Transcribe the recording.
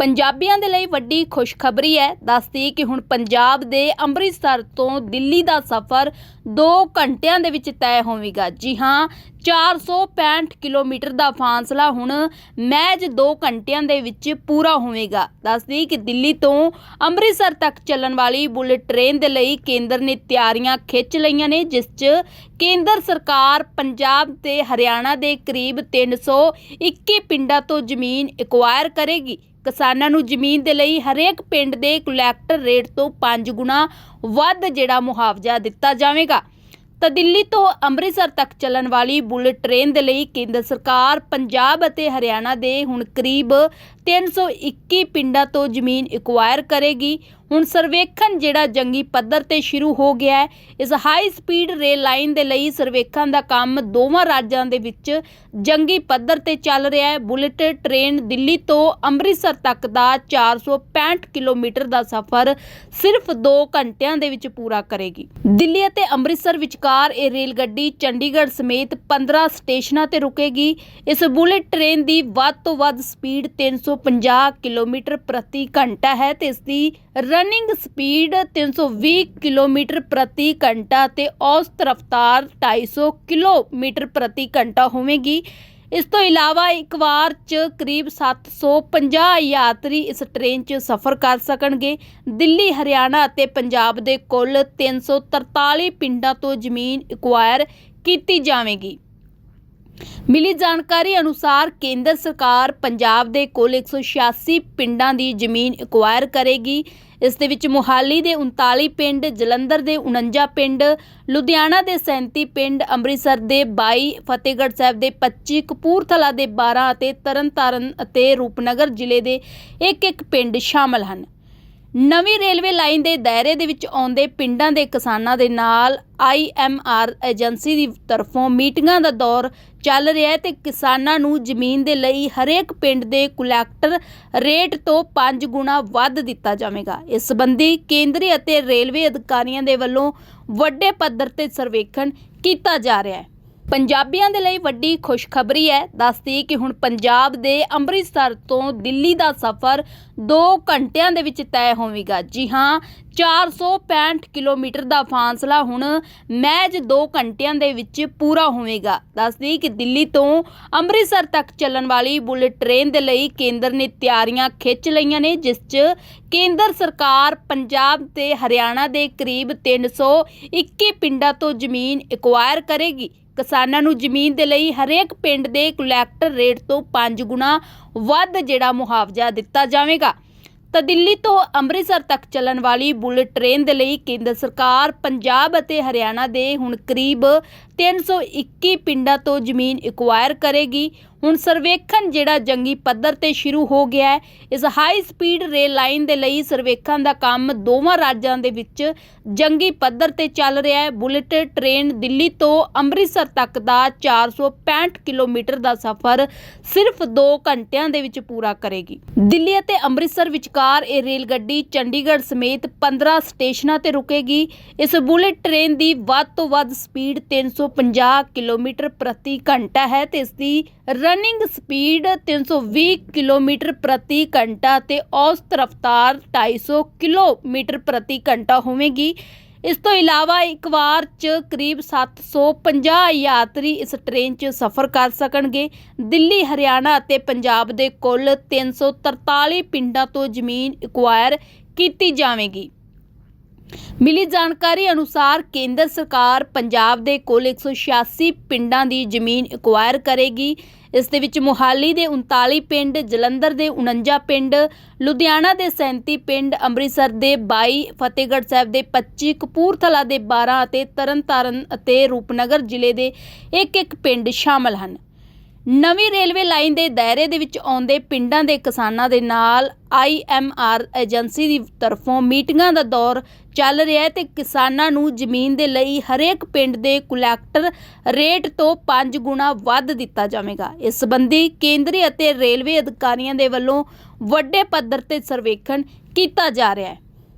ਪੰਜਾਬੀਆਂ ਦੇ ਲਈ ਵੱਡੀ ਖੁਸ਼ਖਬਰੀ ਹੈ। ਦੱਸਦੀ ਕਿ ਹੁਣ ਪੰਜਾਬ ਦੇ ਅੰਮ੍ਰਿਤਸਰ ਤੋਂ ਦਿੱਲੀ ਦਾ ਸਫ਼ਰ 2 ਘੰਟਿਆਂ ਦੇ ਵਿੱਚ ਤੈਅ ਹੋਵੇਗਾ। ਜੀ ਹਾਂ 465 ਕਿਲੋਮੀਟਰ ਦਾ ਫਾਸਲਾ ਹੁਣ ਮਹਿਜ 2 ਘੰਟਿਆਂ ਦੇ ਵਿੱਚ ਪੂਰਾ ਹੋਵੇਗਾ। ਦੱਸਦੀ ਕਿ ਦਿੱਲੀ ਤੋਂ ਅੰਮ੍ਰਿਤਸਰ ਤੱਕ ਚੱਲਣ ਵਾਲੀ ਬੁਲੇਟ ਟ੍ਰੇਨ ਦੇ ਲਈ ਕੇਂਦਰ ਨੇ ਤਿਆਰੀਆਂ ਖਿੱਚ ਲਈਆਂ ਨੇ, ਜਿਸ 'ਚ ਕੇਂਦਰ ਸਰਕਾਰ ਪੰਜਾਬ ਤੇ ਹਰਿਆਣਾ ਦੇ ਕਰੀਬ 321 ਪਿੰਡਾਂ ਤੋਂ ਜ਼ਮੀਨ ਐਕਵਾਇਰ ਕਰੇਗੀ। ਕਿਸਾਨਾਂ ਨੂੰ ਜ਼ਮੀਨ ਦੇ ਲਈ ਹਰੇਕ ਪਿੰਡ ਦੇ ਕਲੈਕਟਰ ਰੇਟ ਤੋਂ 5 ਗੁਣਾ ਵੱਧ ਜਿਹੜਾ ਮੁਆਵਜ਼ਾ ਦਿੱਤਾ ਜਾਵੇਗਾ। ਤਾਂ ਦਿੱਲੀ ਤੋਂ ਅੰਮ੍ਰਿਤਸਰ ਤੱਕ ਚੱਲਣ ਵਾਲੀ ਬੁਲਟ ਟ੍ਰੇਨ ਦੇ ਲਈ ਕੇਂਦਰ ਸਰਕਾਰ ਪੰਜਾਬ ਅਤੇ ਹਰਿਆਣਾ ਦੇ ਹੁਣ ਕਰੀਬ 321 ਪਿੰਡਾਂ ਤੋਂ ਜ਼ਮੀਨ ਐਕਵਾਇਰ ਕਰੇਗੀ। ਹੁਣ ਸਰਵੇਖਣ ਜਿਹੜਾ ਜੰਗੀ ਪੱਧਰ ਤੇ ਸ਼ੁਰੂ ਹੋ ਗਿਆ ਹੈ, ਇਸ ਹਾਈ ਸਪੀਡ ਰੇਲ ਲਾਈਨ ਦੇ ਲਈ ਸਰਵੇਖਣ ਦਾ ਕੰਮ ਦੋਵਾਂ ਰਾਜਾਂ ਦੇ ਵਿੱਚ ਜੰਗੀ ਪੱਧਰ ਤੇ ਚੱਲ ਰਿਹਾ ਹੈ। ਬੁਲਟ ਟ੍ਰੇਨ ਦਿੱਲੀ ਤੋਂ ਅੰਮ੍ਰਿਤਸਰ ਤੱਕ ਦਾ 465 ਕਿਲੋਮੀਟਰ ਦਾ ਸਫ਼ਰ ਸਿਰਫ 2 ਘੰਟਿਆਂ ਦੇ ਵਿੱਚ ਪੂਰਾ ਕਰੇਗੀ। ਦਿੱਲੀ ਅਤੇ ਅੰਮ੍ਰਿਤਸਰ ਵਿਚਕਾਰ ਇਹ ਰੇਲ ਗੱਡੀ ਚੰਡੀਗੜ੍ਹ ਸਮੇਤ 15 ਸਟੇਸ਼ਨਾਂ ਤੇ ਰੁਕੇਗੀ। ਇਸ ਬੁਲੇਟ ਟ੍ਰੇਨ ਦੀ ਵੱਧ ਤੋਂ ਵੱਧ ਸਪੀਡ 350 ਕਿਲੋਮੀਟਰ ਪ੍ਰਤੀ ਘੰਟਾ ਹੈ ਤੇ ਇਸ ਦੀ ਰਨਿੰਗ ਸਪੀਡ 320 ਕਿਲੋਮੀਟਰ ਪ੍ਰਤੀ ਘੰਟਾ ਤੇ ਔਸਤ ਰਫ਼ਤਾਰ 250 ਕਿਲੋਮੀਟਰ ਪ੍ਰਤੀ ਘੰਟਾ ਹੋਵੇਗੀ। ਇਸ ਤੋਂ ਇਲਾਵਾ ਇੱਕ ਵਾਰ ਚ ਕਰੀਬ 750 ਯਾਤਰੀ ਇਸ ਟ੍ਰੇਨ 'ਚ ਸਫ਼ਰ ਕਰ ਸਕਣਗੇ। ਦਿੱਲੀ, ਹਰਿਆਣਾ ਅਤੇ ਪੰਜਾਬ ਦੇ ਕੁੱਲ 343 ਪਿੰਡਾਂ ਤੋਂ ਜ਼ਮੀਨ ਐਕਵਾਇਰ ਕੀਤੀ ਜਾਵੇਗੀ। ਮਿਲੀ ਜਾਣਕਾਰੀ ਅਨੁਸਾਰ ਕੇਂਦਰ ਸਰਕਾਰ ਪੰਜਾਬ ਦੇ ਕੁੱਲ 186 ਪਿੰਡਾਂ ਦੀ ਜ਼ਮੀਨ ਐਕਵਾਇਰ ਕਰੇਗੀ। ਇਸ ਦੇ ਵਿੱਚ ਮੁਹਾਲੀ ਦੇ 39 ਪਿੰਡ, ਜਲੰਧਰ ਦੇ 49 ਪਿੰਡ, ਲੁਧਿਆਣਾ ਦੇ 37 ਪਿੰਡ, ਅੰਮ੍ਰਿਤਸਰ ਦੇ 22 ਫਤਿਹਗੜ੍ਹ ਸਾਹਿਬ ਦੇ 25 ਕਪੂਰਥਲਾ ਦੇ 12 ਅਤੇ ਤਰਨਤਾਰਨ ਅਤੇ ਰੂਪਨਗਰ ਜ਼ਿਲ੍ਹੇ ਦੇ ਇੱਕ ਇੱਕ ਪਿੰਡ ਸ਼ਾਮਲ ਹਨ। ਨਵੀਂ ਰੇਲਵੇ ਲਾਈਨ ਦੇ ਦਾਇਰੇ ਦੇ ਵਿੱਚ ਆਉਂਦੇ ਪਿੰਡਾਂ ਦੇ ਕਿਸਾਨਾਂ ਦੇ ਨਾਲ ਆਈਐਮਆਰ ਏਜੰਸੀ ਦੀ ਤਰਫੋਂ ਮੀਟਿੰਗਾਂ ਦਾ ਦੌਰ ਚੱਲ ਰਿਹਾ ਹੈ ਤੇ ਕਿਸਾਨਾਂ ਨੂੰ ਜ਼ਮੀਨ ਦੇ ਲਈ ਹਰੇਕ ਪਿੰਡ ਦੇ ਕੁਲੈਕਟਰ ਰੇਟ ਤੋਂ 5 ਗੁਣਾ ਵੱਧ ਦਿੱਤਾ ਜਾਵੇਗਾ। ਇਸ ਸੰਬੰਧੀ ਕੇਂਦਰੀ ਅਤੇ ਰੇਲਵੇ ਅਧਿਕਾਰੀਆਂ ਦੇ ਵੱਲੋਂ ਵੱਡੇ ਪੱਧਰ ਤੇ ਸਰਵੇਖਣ ਕੀਤਾ ਜਾ ਰਿਹਾ ਹੈ। ਪੰਜਾਬੀਆਂ ਦੇ ਲਈ ਵੱਡੀ ਖੁਸ਼ਖਬਰੀ ਹੈ। ਦੱਸਦੀ ਕਿ ਹੁਣ ਪੰਜਾਬ ਦੇ ਅੰਮ੍ਰਿਤਸਰ ਤੋਂ ਦਿੱਲੀ ਦਾ ਸਫ਼ਰ 2 ਘੰਟਿਆਂ ਦੇ ਵਿੱਚ ਤੈਅ ਹੋਵੇਗਾ। ਜੀ ਹਾਂ 465 ਕਿਲੋਮੀਟਰ ਦਾ ਫਾਸਲਾ ਹੁਣ ਮਹਿਜ 2 ਘੰਟਿਆਂ ਦੇ ਵਿੱਚ ਪੂਰਾ ਹੋਵੇਗਾ। ਦੱਸਦੀ ਕਿ ਦਿੱਲੀ ਤੋਂ ਅੰਮ੍ਰਿਤਸਰ ਤੱਕ ਚੱਲਣ ਵਾਲੀ ਬੁਲਟ ਟ੍ਰੇਨ ਦੇ ਲਈ ਕੇਂਦਰ ਨੇ ਤਿਆਰੀਆਂ ਖਿੱਚ ਲਈਆਂ ਨੇ, ਜਿਸ 'ਚ ਕੇਂਦਰ ਸਰਕਾਰ ਪੰਜਾਬ ਤੇ ਹਰਿਆਣਾ ਦੇ ਕਰੀਬ 321 ਪਿੰਡਾਂ ਤੋਂ ਜ਼ਮੀਨ ਐਕਵਾਇਰ ਕਰੇਗੀ। ਕਿਸਾਨਾਂ ਨੂੰ ਜ਼ਮੀਨ ਦੇ ਲਈ ਹਰੇਕ ਪਿੰਡ ਦੇ ਕਲੈਕਟਰ ਰੇਟ ਤੋਂ 5 ਗੁਣਾ ਵੱਧ ਜਿਹੜਾ ਮੁਆਵਜ਼ਾ ਦਿੱਤਾ ਜਾਵੇਗਾ। ਤਾਂ ਦਿੱਲੀ ਤੋਂ ਅੰਮ੍ਰਿਤਸਰ ਤੱਕ ਚੱਲਣ ਵਾਲੀ ਬੁਲਟ ਟ੍ਰੇਨ ਦੇ ਲਈ ਕੇਂਦਰ ਸਰਕਾਰ ਪੰਜਾਬ ਅਤੇ ਹਰਿਆਣਾ ਦੇ ਹੁਣ ਕਰੀਬ 321 ਪਿੰਡਾਂ ਤੋਂ ਜ਼ਮੀਨ ਐਕਵਾਇਰ ਕਰੇਗੀ। ਹੁਣ ਸਰਵੇਖਣ ਜਿਹੜਾ ਜੰਗੀ ਪੱਧਰ ਤੇ ਸ਼ੁਰੂ ਹੋ ਗਿਆ ਹੈ, ਇਸ ਹਾਈ ਸਪੀਡ ਰੇਲ ਲਾਈਨ ਦੇ ਲਈ ਸਰਵੇਖਣ ਦਾ ਕੰਮ ਦੋਵਾਂ ਰਾਜਾਂ ਦੇ ਵਿੱਚ ਜੰਗੀ ਪੱਧਰ ਤੇ ਚੱਲ ਰਿਹਾ ਹੈ। ਬੁਲਟ ਟ੍ਰੇਨ ਦਿੱਲੀ ਤੋਂ ਅੰਮ੍ਰਿਤਸਰ ਤੱਕ ਦਾ 465 ਕਿਲੋਮੀਟਰ ਦਾ ਸਫ਼ਰ ਸਿਰਫ 2 ਘੰਟਿਆਂ ਦੇ ਵਿੱਚ ਪੂਰਾ ਕਰੇਗੀ। ਦਿੱਲੀ ਅਤੇ ਅੰਮ੍ਰਿਤਸਰ ਵਿਚਕਾਰ ਇਹ ਰੇਲ ਗੱਡੀ ਚੰਡੀਗੜ੍ਹ ਸਮੇਤ 15 ਸਟੇਸ਼ਨਾਂ ਤੇ ਰੁਕੇਗੀ। ਇਸ ਬੁਲੇਟ ਟ੍ਰੇਨ ਦੀ ਵੱਧ ਤੋਂ ਵੱਧ ਸਪੀਡ 350 ਕਿਲੋਮੀਟਰ ਪ੍ਰਤੀ ਘੰਟਾ ਹੈ ਤੇ ਇਸ ਦੀ ਰਨਿੰਗ ਸਪੀਡ 320 ਕਿਲੋਮੀਟਰ ਪ੍ਰਤੀ ਘੰਟਾ ਤੇ ਔਸਤ ਰਫ਼ਤਾਰ 250 ਕਿਲੋਮੀਟਰ ਪ੍ਰਤੀ ਘੰਟਾ ਹੋਵੇਗੀ। ਇਸ ਤੋਂ ਇਲਾਵਾ ਇੱਕ ਵਾਰ ਚ ਕਰੀਬ 750 ਯਾਤਰੀ ਇਸ ਟ੍ਰੇਨ 'ਚ ਸਫ਼ਰ ਕਰ ਸਕਣਗੇ। ਦਿੱਲੀ, ਹਰਿਆਣਾ ਅਤੇ ਪੰਜਾਬ ਦੇ ਕੁੱਲ 343 ਪਿੰਡਾਂ ਤੋਂ ਜ਼ਮੀਨ ਐਕਵਾਇਰ ਕੀਤੀ ਜਾਵੇਗੀ। ਮਿਲੀ ਜਾਣਕਾਰੀ ਅਨੁਸਾਰ ਕੇਂਦਰ ਸਰਕਾਰ ਪੰਜਾਬ ਦੇ ਕੁੱਲ 186 ਪਿੰਡਾਂ ਦੀ ਜ਼ਮੀਨ ਐਕਵਾਇਰ ਕਰੇਗੀ। ਇਸ ਦੇ ਵਿੱਚ ਮੁਹਾਲੀ ਦੇ 39 ਪਿੰਡ, ਜਲੰਧਰ ਦੇ 49 ਪਿੰਡ, ਲੁਧਿਆਣਾ ਦੇ 37 ਪਿੰਡ, ਅੰਮ੍ਰਿਤਸਰ ਦੇ 22 ਫਤਿਹਗੜ੍ਹ ਸਾਹਿਬ ਦੇ 25 ਕਪੂਰਥਲਾ ਦੇ 12 ਅਤੇ ਤਰਨਤਾਰਨ ਅਤੇ ਰੂਪਨਗਰ ਜ਼ਿਲ੍ਹੇ ਦੇ ਇੱਕ ਇੱਕ ਪਿੰਡ ਸ਼ਾਮਲ ਹਨ। ਨਵੀਂ ਰੇਲਵੇ ਲਾਈਨ ਦੇ ਦਾਇਰੇ ਦੇ ਵਿੱਚ ਆਉਂਦੇ ਪਿੰਡਾਂ ਦੇ ਕਿਸਾਨਾਂ ਦੇ ਨਾਲ ਆਈਐਮਆਰ ਏਜੰਸੀ ਦੀ ਤਰਫੋਂ ਮੀਟਿੰਗਾਂ ਦਾ ਦੌਰ ਚੱਲ ਰਿਹਾ ਹੈ ਤੇ ਕਿਸਾਨਾਂ ਨੂੰ ਜ਼ਮੀਨ ਦੇ ਲਈ ਹਰੇਕ ਪਿੰਡ ਦੇ ਕੁਲੈਕਟਰ ਰੇਟ ਤੋਂ 5 ਗੁਣਾ ਵੱਧ ਦਿੱਤਾ ਜਾਵੇਗਾ। ਇਸ ਸੰਬੰਧੀ ਕੇਂਦਰੀ ਅਤੇ ਰੇਲਵੇ ਅਧਿਕਾਰੀਆਂ ਦੇ ਵੱਲੋਂ ਵੱਡੇ ਪੱਧਰ ਤੇ ਸਰਵੇਖਣ ਕੀਤਾ ਜਾ ਰਿਹਾ ਹੈ।